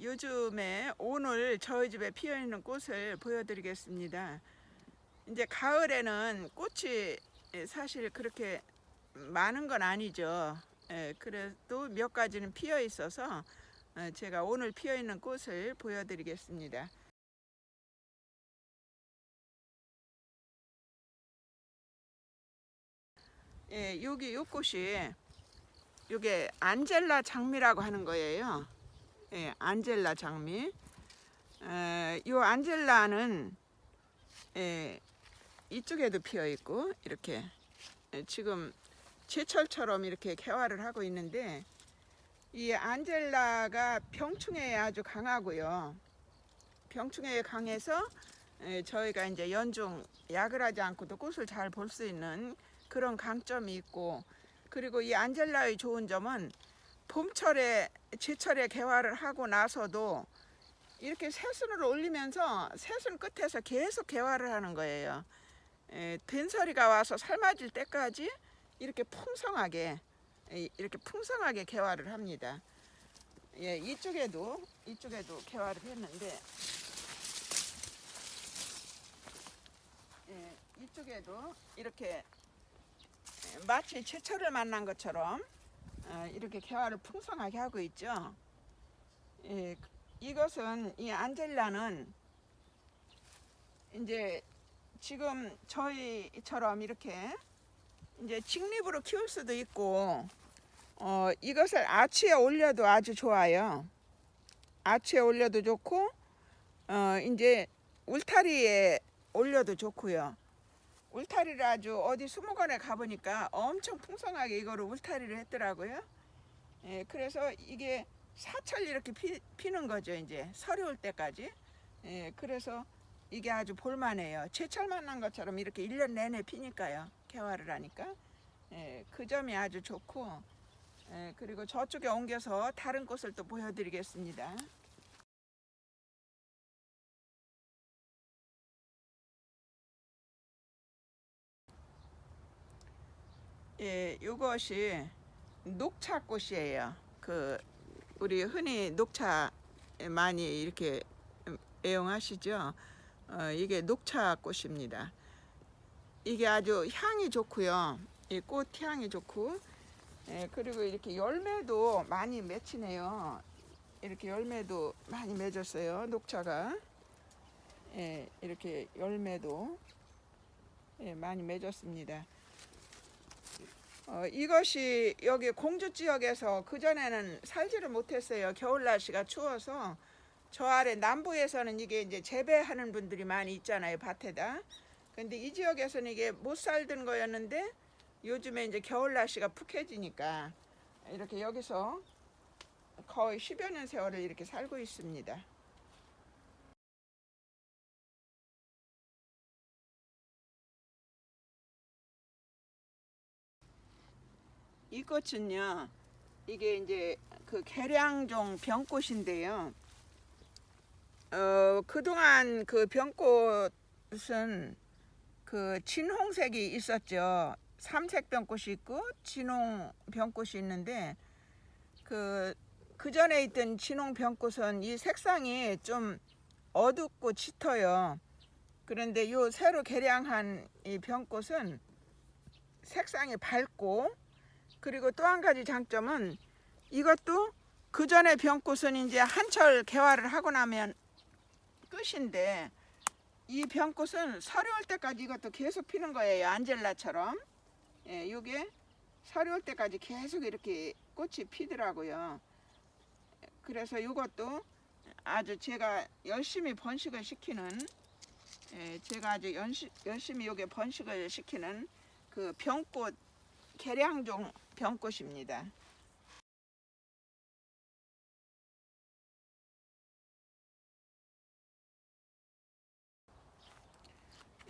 요즘에 오늘 저희 집에 피어 있는 꽃을 보여드리겠습니다. 이제 가을에는 꽃이 사실 그렇게 많은 건 아니죠. 예, 그래도 몇 가지는 피어 있어서 어, 제가 오늘 피어 있는 꽃을 보여드리겠습니다. 예, 여기 요 꽃이 요게 안젤라 장미라고 하는 거예요. 예, 안젤라 장미. 에, 요 안젤라는 예, 이쪽에도 피어 있고 이렇게 예, 지금 제철처럼 이렇게 개화를 하고 있는데 이 안젤라가 병충해에 아주 강하고요. 병충해에 강해서 예, 저희가 이제 연중 약을 하지 않고도 꽃을 잘 볼 수 있는 그런 강점이 있고 그리고 이 안젤라의 좋은 점은 봄철에 제철에 개화를 하고 나서도 이렇게 새순을 올리면서 새순 끝에서 계속 개화를 하는 거예요. 에, 된서리가 와서 삶아질 때까지 이렇게 풍성하게 에, 이렇게 풍성하게 개화를 합니다. 예, 이쪽에도 이쪽에도 개화를 했는데 예, 이쪽에도 이렇게 마치 제철을 만난 것처럼 어, 이렇게 개화를 풍성하게 하고 있죠. 예, 이것은 이 안젤라는 이제 지금 저희처럼 이렇게 이제 직립으로 키울 수도 있고 어, 이것을 아치에 올려도 아주 좋아요. 아치에 올려도 좋고 어, 이제 울타리에 올려도 좋고요. 울타리를 아주 어디 수목원에 가보니까 엄청 풍성하게 이거를 울타리를 했더라고요. 예, 그래서 이게 사철 이렇게 피, 피는 거죠. 이제 설이 올 때까지. 예, 그래서 이게 아주 볼만해요. 제철 만난 것처럼 이렇게 1년 내내 피니까요. 개화를 하니까. 예, 그 점이 아주 좋고 예, 그리고 저쪽에 옮겨서 다른 꽃을 또 보여드리겠습니다. 예, 이것이 녹차꽃이에요. 그 우리 흔히 녹차 많이 이렇게 애용하시죠. 어, 이게 녹차꽃입니다. 이게 아주 향이 좋고요. 이 꽃 향이 좋고, 예, 그리고 이렇게 열매도 많이 맺히네요. 이렇게 열매도 많이 맺었어요. 녹차가. 예, 이렇게 열매도 예, 많이 맺었습니다. 어, 이것이 여기 공주 지역에서 그전에는 살지를 못했어요. 겨울 날씨가 추워서 저 아래 남부에서는 이게 이제 재배하는 분들이 많이 있잖아요. 밭에다. 근데 이 지역에서는 이게 못 살던 거였는데 요즘에 이제 겨울 날씨가 푹해지니까 이렇게 여기서 거의 10여 년 세월을 이렇게 살고 있습니다. 이 꽃은요, 이게 이제 그 계량종 병꽃인데요. 어, 그동안 그 병꽃은 그 진홍색이 있었죠. 삼색 병꽃이 있고 진홍 병꽃이 있는데 그, 그 전에 있던 진홍 병꽃은 이 색상이 좀 어둡고 짙어요. 그런데 요 새로 개량한 이 병꽃은 색상이 밝고 그리고 또 한 가지 장점은 이것도 그 전에 병꽃은 이제 한철 개화를 하고 나면 끝인데 이 병꽃은 설이 올 때까지 이것도 계속 피는 거예요. 안젤라처럼. 예, 이게 설이 올 때까지 계속 이렇게 꽃이 피더라고요. 그래서 이것도 아주 제가 열심히 번식을 시키는 예, 제가 아주 연시, 열심히 요게 번식을 시키는 그 병꽃 계량종 병꽃입니다.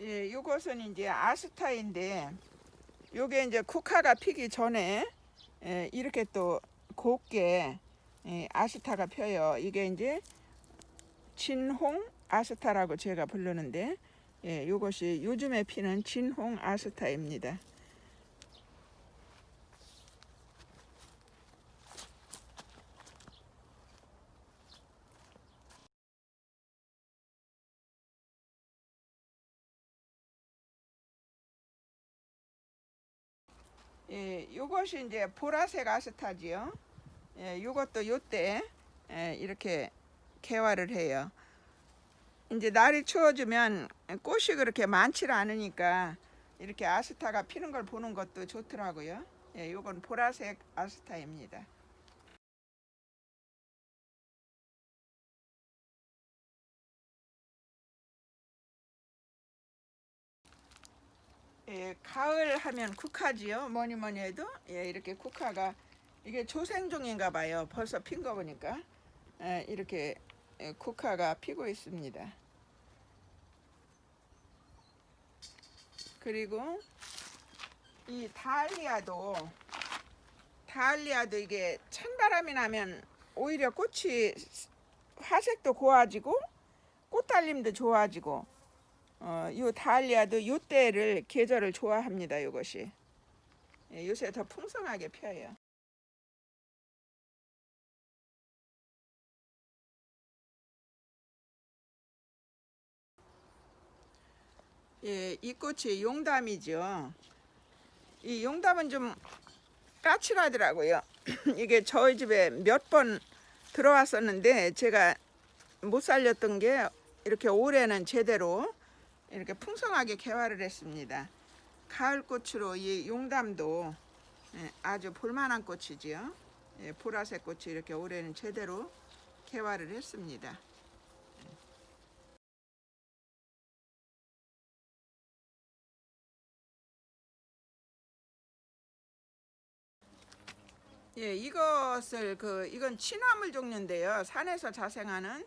예, 요것은 이제 아스타인데 요게 이제 국화가 피기 전에 예, 이렇게 또 곱게 예, 아스타가 펴요. 이게 이제 진홍 아스타라고 제가 부르는데 예, 요것이 요즘에 피는 진홍 아스타입니다. 예, 요것이 이제 보라색 아스타지요. 예, 요것도 요때 예, 이렇게 개화를 해요. 이제 날이 추워지면 꽃이 그렇게 많지 않으니까 이렇게 아스타가 피는 걸 보는 것도 좋더라고요. 예, 요건 보라색 아스타입니다. 예, 가을 하면 국화지요. 뭐니 뭐니 해도 예, 이렇게 국화가 이게 조생종인가 봐요. 벌써 핀 거 보니까 예, 이렇게 예, 국화가 피고 있습니다. 그리고 이 다알리아도 다알리아도 이게 찬바람이 나면 오히려 꽃이 화색도 고와지고 꽃달림도 좋아지고 어, 요 다알리아도 요 때를 계절을 좋아합니다. 요것이 예, 요새 더 풍성하게 펴요. 예, 이 꽃이 용담이죠. 이 용담은 좀 까칠하더라고요. 이게 저희 집에 몇 번 들어왔었는데 제가 못 살렸던 게 이렇게 올해는 제대로 이렇게 풍성하게 개화를 했습니다. 가을 꽃으로 이 용담도 예, 아주 볼만한 꽃이지요. 예, 보라색 꽃이 이렇게 올해는 제대로 개화를 했습니다. 예, 이것을 그 이건 취나물 종류인데요. 산에서 자생하는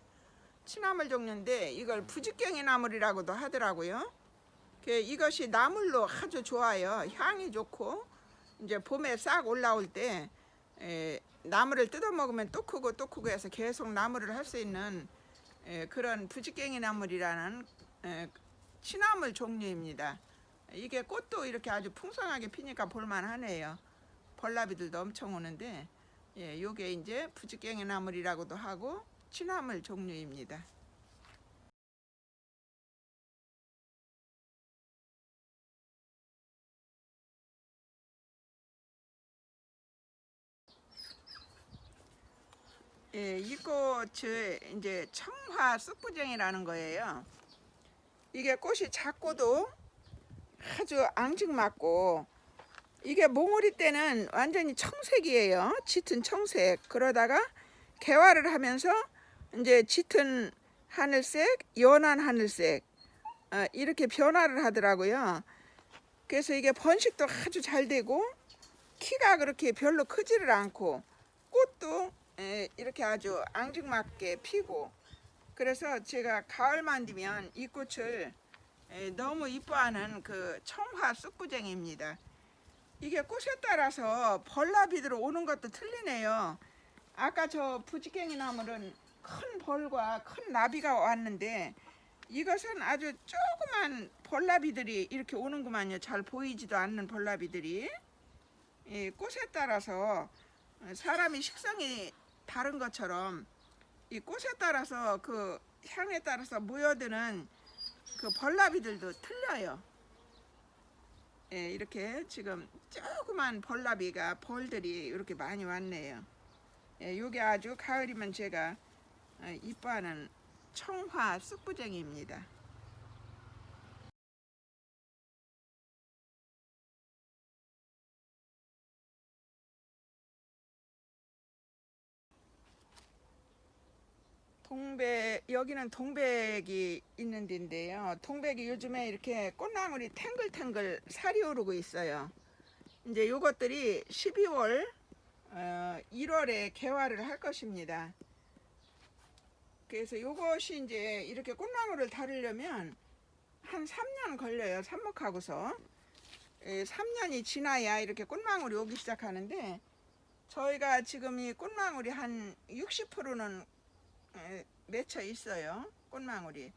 취나물 종류인데 이걸 부직갱이 나물이라고도 하더라고요. 그 이것이 나물로 아주 좋아요. 향이 좋고 이제 봄에 싹 올라올 때 에, 나물을 뜯어 먹으면 또 크고 또 크고 해서 계속 나물을 할 수 있는 에, 그런 부직갱이 나물이라는 에, 취나물 종류입니다. 이게 꽃도 이렇게 아주 풍성하게 피니까 볼만하네요. 벌나비들도 엄청 오는데 예, 요게 이제 부직갱이 나물이라고도 하고 취나물 종류입니다. 예, 이 꽃을 이제 청화 쑥부쟁이라는 거예요. 이게 꽃이 작고도 아주 앙증맞고 이게 몽우리 때는 완전히 청색이에요. 짙은 청색. 그러다가 개화를 하면서 이제 짙은 하늘색, 연한 하늘색 어, 이렇게 변화를 하더라고요. 그래서 이게 번식도 아주 잘 되고 키가 그렇게 별로 크지를 않고 꽃도 에, 이렇게 아주 앙증맞게 피고 그래서 제가 가을만 되면 이 꽃을 에, 너무 이뻐하는 그 청화 쑥부쟁입니다. 이게 꽃에 따라서 벌나비들 오는 것도 틀리네요. 아까 저 부지깽이 나물은 큰 벌과 큰 나비가 왔는데 이것은 아주 조그만 벌나비들이 이렇게 오는구만요. 잘 보이지도 않는 벌나비들이 이 꽃에 따라서 사람이 식성이 다른 것처럼 이 꽃에 따라서 그 향에 따라서 모여드는 그 벌나비들도 틀려요. 예, 이렇게 지금 조그만 벌나비가 벌들이 이렇게 많이 왔네요. 예, 요게 아주 가을이면 제가 어, 이뻐하는 청화 쑥부쟁이입니다. 동백 여기는 동백이 있는 데인데요. 동백이 요즘에 이렇게 꽃나물이 탱글탱글 살이 오르고 있어요. 이제 요것들이 12월 어, 1월에 개화를 할 것입니다. 그래서 요것이 이제 이렇게 꽃나물을 다루려면 한 3년 걸려요. 삽목하고서. 예, 3년이 지나야 이렇게 꽃망울이 오기 시작하는데 저희가 지금 이 꽃망울이 한 60%는 맺혀 있어요. 꽃망울이.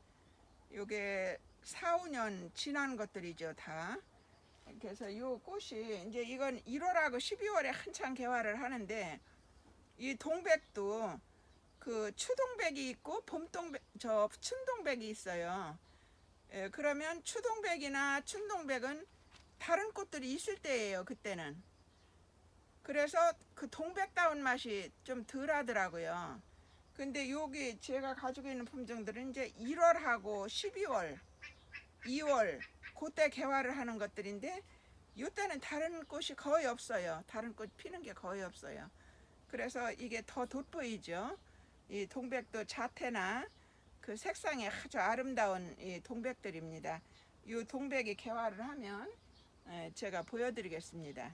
요게 4, 5년 지난 것들이죠, 다. 그래서 요 꽃이 이제 이건 1월하고 12월에 한창 개화를 하는데 이 동백도 그 추동백이 있고 봄동백 저 춘동백이 있어요. 예, 그러면 추동백이나 춘동백은 다른 꽃들이 있을 때예요. 그때는 그래서 그 동백다운 맛이 좀 덜하더라고요. 근데 여기 제가 가지고 있는 품종들은 이제 1월하고 12월, 2월 그때 개화를 하는 것들인데 이때는 다른 꽃이 거의 없어요. 다른 꽃 피는 게 거의 없어요. 그래서 이게 더 돋보이죠. 이 동백도 자태나 그 색상이 아주 아름다운 이 동백들입니다. 이 동백이 개화를 하면 예, 제가 보여드리겠습니다.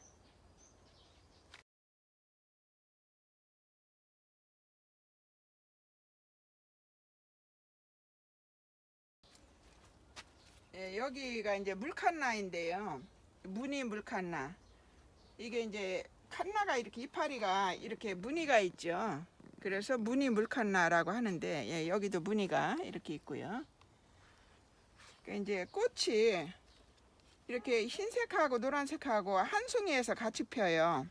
예, 여기가 이제 물칸나인데요. 무늬 물칸나. 이게 이제 칸나가 이렇게 이파리가 이렇게 무늬가 있죠. 그래서 무늬 물칸나라고 하는데 예, 여기도 무늬가 이렇게 있고요. 그 이제 꽃이 이렇게 흰색하고 노란색하고 한 송이에서 같이 펴요.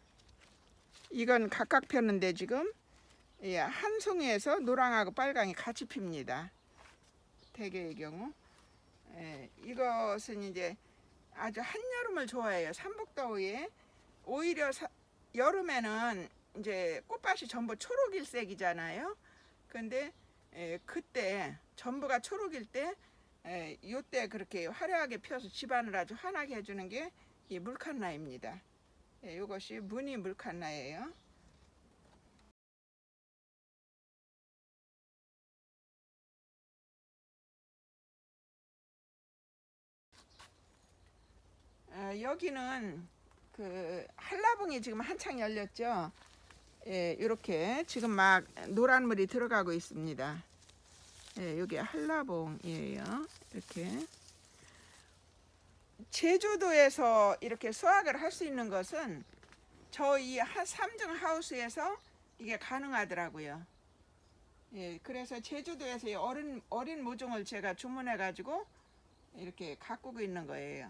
이건 각각 폈는데 지금 예, 한 송이에서 노랑하고 빨강이 같이 핍니다. 대개의 경우. 예, 이것은 이제 아주 한여름을 좋아해요. 삼복더위에 오히려 사- 여름에는 이제 꽃밭이 전부 초록일색이잖아요. 근데 예, 그때 전부가 초록일 때 예, 요때 그렇게 화려하게 펴서 집안을 아주 환하게 해주는 게 이 물칸나입니다. 예, 이것이 무늬 물칸나예요. 어, 여기는 그 한라봉이 지금 한창 열렸죠. 예, 이렇게 지금 막 노란 물이 들어가고 있습니다. 예, 여기 한라봉이에요. 이렇게 제주도에서 이렇게 수확을 할 수 있는 것은 저희 삼중 하우스에서 이게 가능하더라고요. 예, 그래서 제주도에서 이 어린 어린 모종을 제가 주문해 가지고 이렇게 가꾸고 있는 거예요.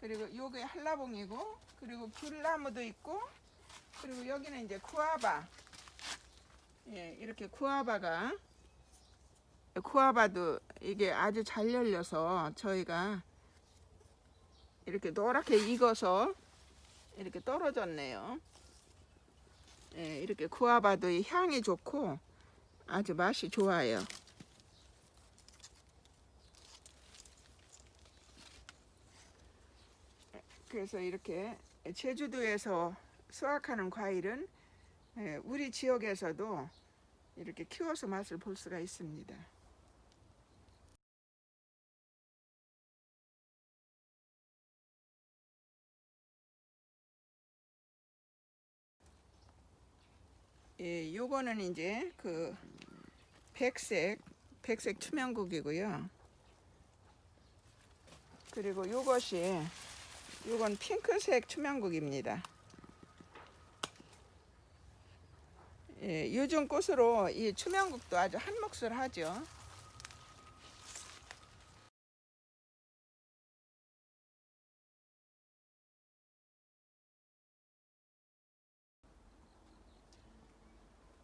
그리고 요게 한라봉이고 그리고 귤나무도 있고 그리고 여기는 이제 구아바. 예 이렇게 구아바가 구아바도 이게 아주 잘 열려서 저희가 이렇게 노랗게 익어서 이렇게 떨어졌네요. 예 이렇게 구아바도 이 향이 좋고 아주 맛이 좋아요. 그래서 이렇게 제주도에서 수확하는 과일은 예, 우리 지역에서도 이렇게 키워서 맛을 볼 수가 있습니다. 예, 요거는 이제 그 백색 백색 투명국이고요. 그리고 요것이 이건 핑크색 투명국입니다. 예, 요즘 꽃으로 이 투명국도 아주 한 몫을 하죠.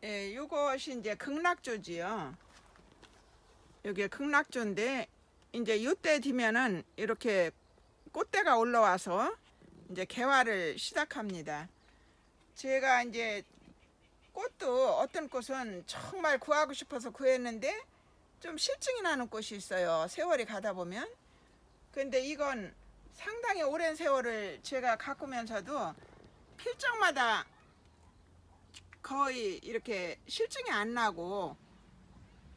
예, 요것이 이제 극락조지요. 여기 극락조인데 이제 요때 되면은 이렇게 꽃대가 올라와서 이제 개화를 시작합니다. 제가 이제 꽃도 어떤 꽃은 정말 구하고 싶어서 구했는데 좀 실증이 나는 꽃이 있어요. 세월이 가다 보면. 근데 이건 상당히 오랜 세월을 제가 가꾸면서도 필적마다 거의 이렇게 실증이 안 나고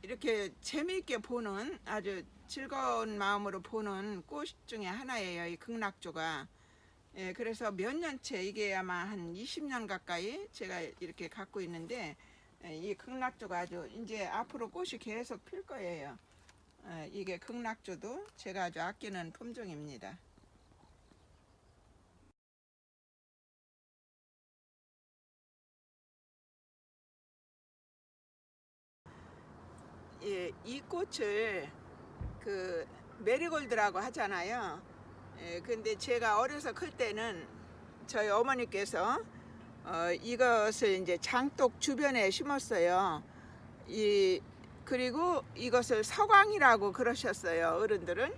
이렇게 재미있게 보는 아주 즐거운 마음으로 보는 꽃 중에 하나예요. 이 극락조가. 예, 그래서 몇 년째 이게 아마 한 20년 가까이 제가 이렇게 갖고 있는데 예, 이 극락조가 아주 이제 앞으로 꽃이 계속 필 거예요. 예, 이게 극락조도 제가 아주 아끼는 품종입니다. 예, 이 꽃을 그 메리골드라고 하잖아요. 예, 근데 제가 어려서 클 때는 저희 어머니께서 어, 이것을 이제 장독 주변에 심었어요. 이 그리고 이것을 서광이라고 그러셨어요. 어른들은.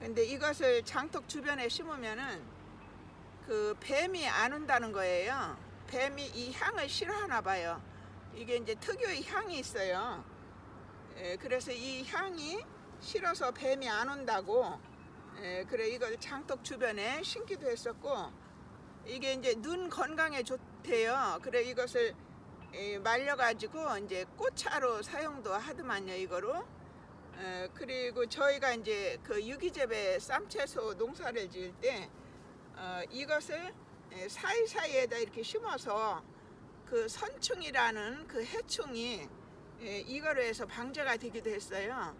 근데 이것을 장독 주변에 심으면은 그 뱀이 안 온다는 거예요. 뱀이 이 향을 싫어하나 봐요. 이게 이제 특유의 향이 있어요. 예, 그래서 이 향이 싫어서 뱀이 안 온다고. 예, 그래 이걸 장독 주변에 심기도 했었고 이게 이제 눈 건강에 좋대요. 그래 이것을 예, 말려가지고 이제 꽃차로 사용도 하더만요 이거로. 에, 그리고 저희가 이제 그 유기재배 쌈채소 농사를 지을 때 어, 이것을 에, 사이사이에다 이렇게 심어서 그 선충이라는 그 해충이 에, 이거로 해서 방제가 되기도 했어요.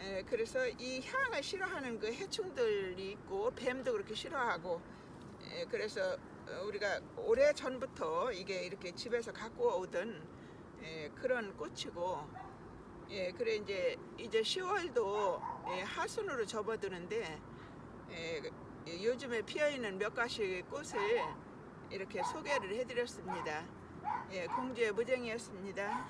에, 그래서 이 향을 싫어하는 그 해충들이 있고 뱀도 그렇게 싫어하고 에, 그래서 어, 우리가 오래 전부터 이게 이렇게 집에서 갖고 오던 에, 그런 꽃이고 예, 그래 이제 이제 10월도 예, 하순으로 접어드는데 예, 예, 요즘에 피어 있는 몇 가지 꽃을 이렇게 소개를 해드렸습니다. 예, 공주의 무쟁이였습니다.